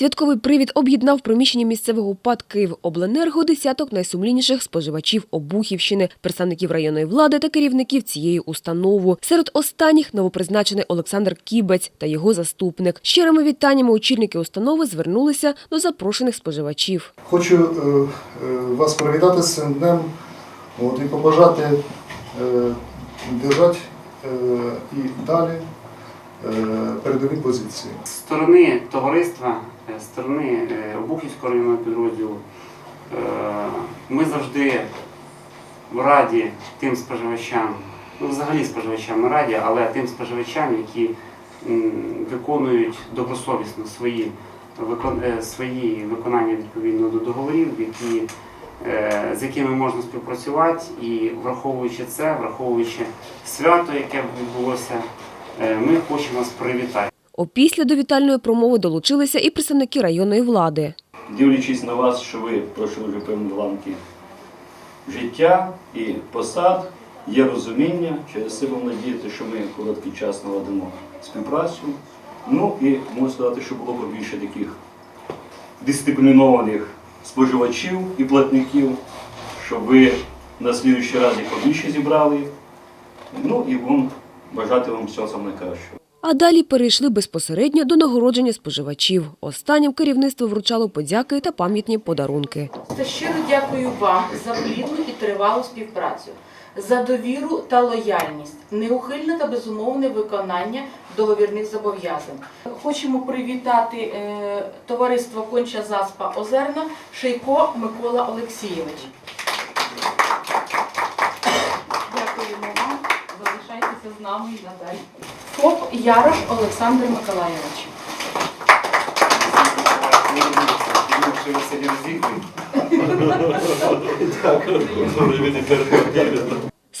Святковий привід об'єднав в приміщенні місцевого ПАД «Київобленерго» десяток найсумлінніших споживачів Обухівщини, представників районної влади та керівників цієї установи. Серед останніх новопризначений Олександр Кібець та його заступник. Щирими вітаннями очільники установи звернулися до запрошених споживачів. Хочу е, е, вас привітати з цим днем і побажати е, держати і далі передові позиції. З сторони товариства, е, з сторони е, Обухівського районного підрозділу, е, ми завжди раді тим споживачам, ну взагалі споживачам раді, але тим споживачам, які виконують добросовісно свої, свої виконання відповідно до договорів, які, з якими можна співпрацювати, і враховуючи це, враховуючи свято, яке відбулося, ми хочемо вас привітати. Опісля до вітальної промови долучилися і представники районної влади. дивлячись на вас, що ви пройшли вже певні ланки життя і посад, є розуміння, через це вам надіяти, що ми короткий час наладимо співпрацю. Ну і можу сказати, що було побільше таких дисциплінованих споживачів і платників, щоб ви на слідуючий раз їх побільше зібрали. Ну і вам бажати вам всього самого найкращого. А далі перейшли безпосередньо до нагородження споживачів. Останнім керівництво вручало подяки та пам'ятні подарунки. Та щиро дякую вам за плідну і тривалу співпрацю, за довіру та лояльність, неухильне та безумовне виконання договірних зобов'язань. Хочемо привітати е, товариство Конча Заспа Озерна Шейко Микола Олексійович. Дякуємо вам. Залишайтеся з нами і надалі. Поп Ярош Олександр Миколайович.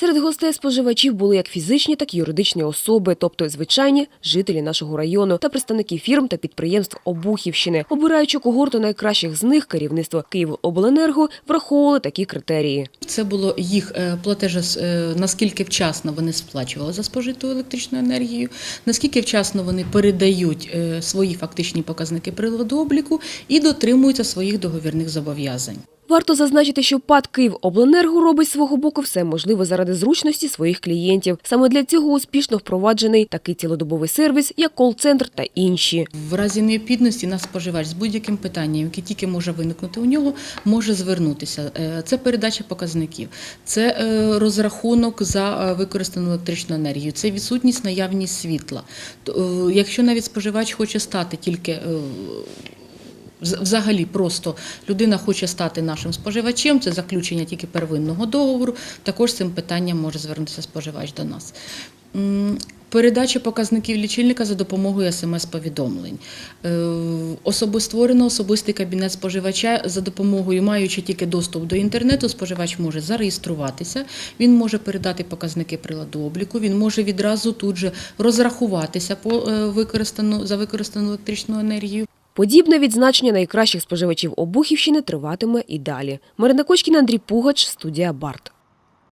Серед гостей споживачів були як фізичні, так і юридичні особи, тобто звичайні жителі нашого району та представники фірм та підприємств Обухівщини. Обираючи когорту найкращих з них, керівництво Київобленерго враховували такі критерії. Це було їх е, платежа, е, наскільки вчасно вони сплачували за спожиту електричну енергію, наскільки вчасно вони передають е, свої фактичні показники приладу обліку і дотримуються своїх договірних зобов'язань. Варто зазначити, що ПАД «Київобленерго» робить свого боку все можливе заради зручності своїх клієнтів. Саме для цього успішно впроваджений такий цілодобовий сервіс, як кол-центр та інші. В разі необхідності наш споживач з будь-яким питанням, яке тільки може виникнути у нього, може звернутися. Е, Це передача показників, це е, розрахунок за е, використану електричну енергію, це відсутність наявність світла. Якщо навіть споживач хоче стати тільки Взагалі, просто людина хоче стати нашим споживачем, це заключення тільки первинного договору. Також з цим питанням може звернутися споживач до нас. Передача показників лічильника за допомогою смс-повідомлень. Е, Особи створено особистий кабінет споживача за допомогою, маючи тільки доступ до інтернету, споживач може зареєструватися, він може передати показники приладу обліку, він може відразу тут же розрахуватися е, за використану електричну енергію. Подібне відзначення найкращих споживачів Обухівщини триватиме і далі. Марина Кочкіна, Андрій Пугач, студія Барт.